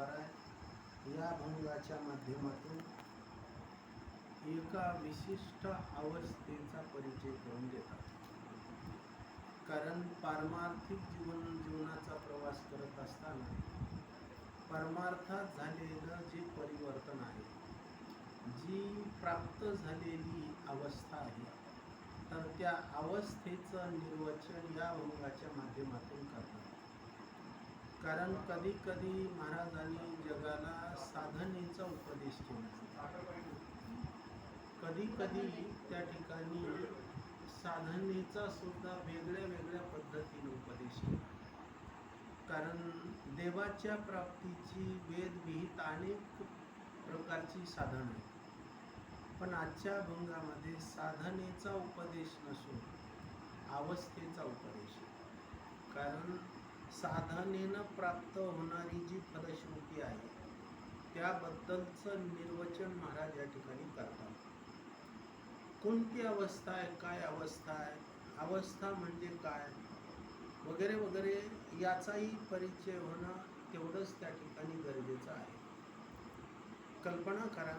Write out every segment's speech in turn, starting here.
तुकाराय या भंगाच्या माध्यमातून एका विशिष्ट अवस्थेचा परिचय करून देतात. कारण पारमार्थिक जीवन जीवनाचा प्रवास करत असताना परमार्थात झालेलं जे परिवर्तन आहे जी प्राप्त झालेली अवस्था आहे तर त्या अवस्थेचं निर्वचन या भंगाच्या माध्यमातून करतात. कारण कधी कधी महाराजांनी जगाला साधनेचा उपदेश केला. कधी कधी त्या ठिकाणी साधनेचा सुद्धा वेगळ्या वेगळ्या पद्धतीने उपदेश केला. कारण देवाच्या प्राप्तीची वेदविहित अनेक प्रकारची साधन आहे पण आजच्या भंगामध्ये साधनेचा उपदेश नसून अवस्थेचा उपदेश कारण साधनेनं प्राप्त होणारी जी फलश्रुती आहे त्याबद्दलचं निर्वचन महाराज या ठिकाणी करतात. कोणती अवस्था आहे काय अवस्था आहे अवस्था म्हणजे काय वगैरे वगैरे याचाही परिचय होणं तेवढंच त्या ठिकाणी गरजेचं आहे. कल्पना करा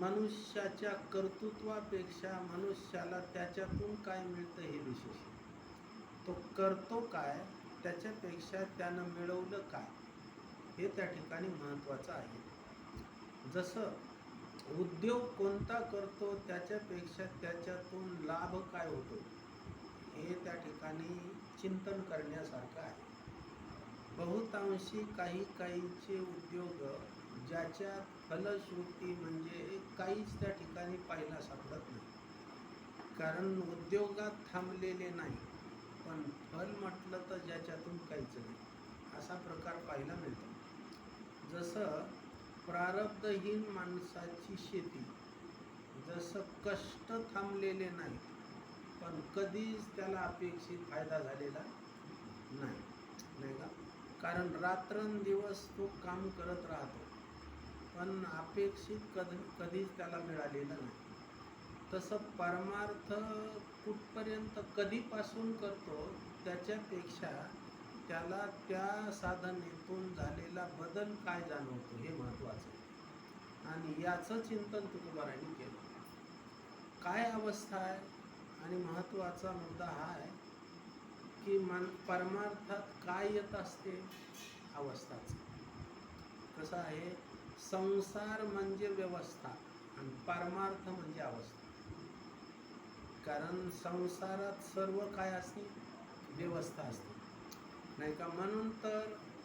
मनुष्याच्या कर्तृत्वापेक्षा मनुष्याला त्याच्यातून काय मिळतं हे विशेष तो करतो काय त्याच्यापेक्षा त्यानं मिळवलं काय? हे त्या ठिकाणी महत्त्वाचं आहे. जसं उद्योग कोणता करतो त्याच्यापेक्षा त्याच्यातून लाभ काय होतो? हे त्या ठिकाणी चिंतन करण्यासारखं आहे. बहुतांशी काही काहींचे उद्योग ज्याच्या फलश्रुती म्हणजे काहीच त्या ठिकाणी पाहायला सापडत नाही. कारण उद्योगात थांबलेले नाही. पण फल म्हटलं तर ज्याच्यातून काहीच नाही. असा प्रकार पाहायला मिळतो. जसं प्रारब्धहीन माणसाची शेती जसं कष्ट थांबलेले नाही पण कधीच त्याला अपेक्षित फायदा झालेला नाही. नाही का? कारण रात्रंदिवस तो काम करत राहतो पण अपेक्षित कधी कधीच त्याला मिळालेलं नाही. तसं परमार्थ कुठपर्यंत कधीपासून करतो त्याच्यापेक्षा त्याला त्या साधनेतून झालेला बदल काय जाणवतो हे महत्त्वाचं आहे. आणि याचं चिंतन तुकोबारांनी केलं. काय अवस्था आहे? आणि महत्त्वाचा मुद्दा हा आहे की मन परमार्थात काय येत असते? अवस्थाचं. कसं आहे? संसार म्हणजे व्यवस्था आणि परमार्थ म्हणजे अवस्था. कारण संसारात सर्व काय असते? व्यवस्था असते. नाही का? म्हणून तर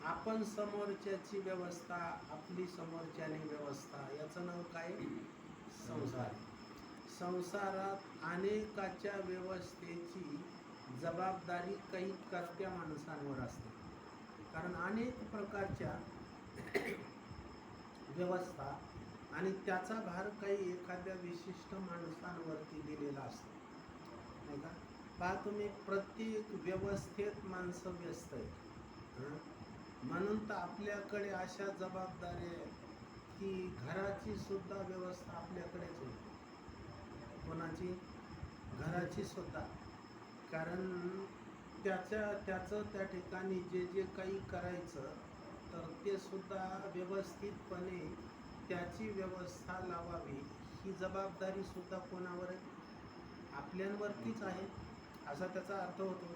आपण समोरच्याची व्यवस्था आपली समोरच्याने व्यवस्था याचं नाव काय? संसार. संसारात अनेकाच्या व्यवस्थेची जबाबदारी काही करत्या माणसांवर असते. कारण अनेक प्रकारच्या व्यवस्था आणि त्याचा भार काही एखाद्या विशिष्ट माणसांवरती दिलेला असतो. नाही का? पहा तुम्ही प्रत्येक व्यवस्थेत माणसं व्यस्त आहेत. म्हणून तर आपल्याकडे अशा जबाबदाऱ्या आहेत की घराची सुद्धा व्यवस्था आपल्याकडेच होती. कोणाची? घराची सुद्धा. कारण त्याच्या त्याचं त्या ठिकाणी जे जे काही करायचं तर ते सुद्धा व्यवस्थितपणे त्याची व्यवस्था लावावी. ही जबाबदारी सुद्धा कोणावर आहे? आपल्यांवरतीच आहे असा त्याचा अर्थ होतो.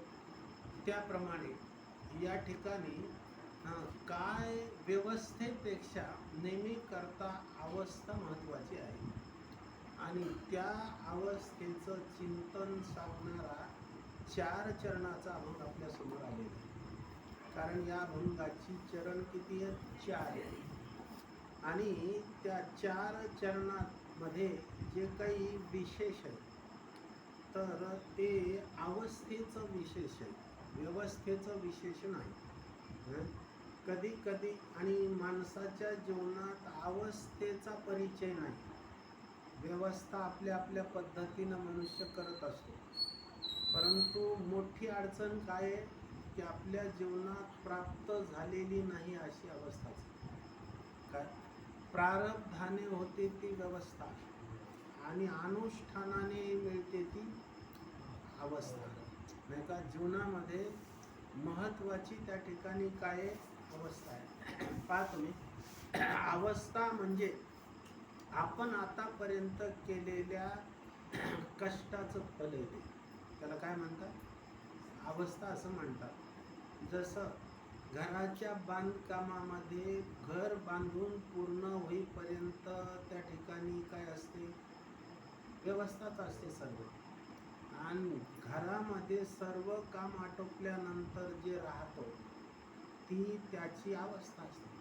त्याप्रमाणे या ठिकाणी काय व्यवस्थेपेक्षा नेहमी करता अवस्था महत्त्वाची आहे. आणि त्या अवस्थेचं चिंतन सांगणारा चार चरणाचा अभंग आपल्यासमोर आलेला आहे. कारण या अभंगाची चरण किती आहेत? चार आहे आणि त्या चार चरणामध्ये जे काही विशेष आहे तर ते अवस्थेचं विशेष आहे व्यवस्थेचं विशेषण आहे. कधी कधी आणि माणसाच्या जीवनात अवस्थेचा परिचय नाही. व्यवस्था आपल्या आपल्या पद्धतीनं मनुष्य करत असतो. परंतु मोठी अडचण काय आहे? की आपल्या जीवनात प्राप्त झालेली नाही अशी अवस्थाच काय? प्रारब्धाने होते ती व्यवस्था. आणि अनुष्ठानाने मिळते ती अवस्था. नाही का? जीवनामध्ये महत्त्वाची त्या ठिकाणी काय अवस्था आहे. पहा तुम्ही. अवस्था म्हणजे आपण आतापर्यंत केलेल्या कष्टाचं फल येते त्याला काय म्हणतात? अवस्था असं म्हणतात. जसं घराच्या बांधकामामध्ये घर बांधून पूर्ण होईपर्यंत त्या ठिकाणी काय असते? व्यवस्थाच असते सर्व. आणि घरामध्ये सर्व काम आटोपल्यानंतर जे राहतो ती त्याची अवस्था असते.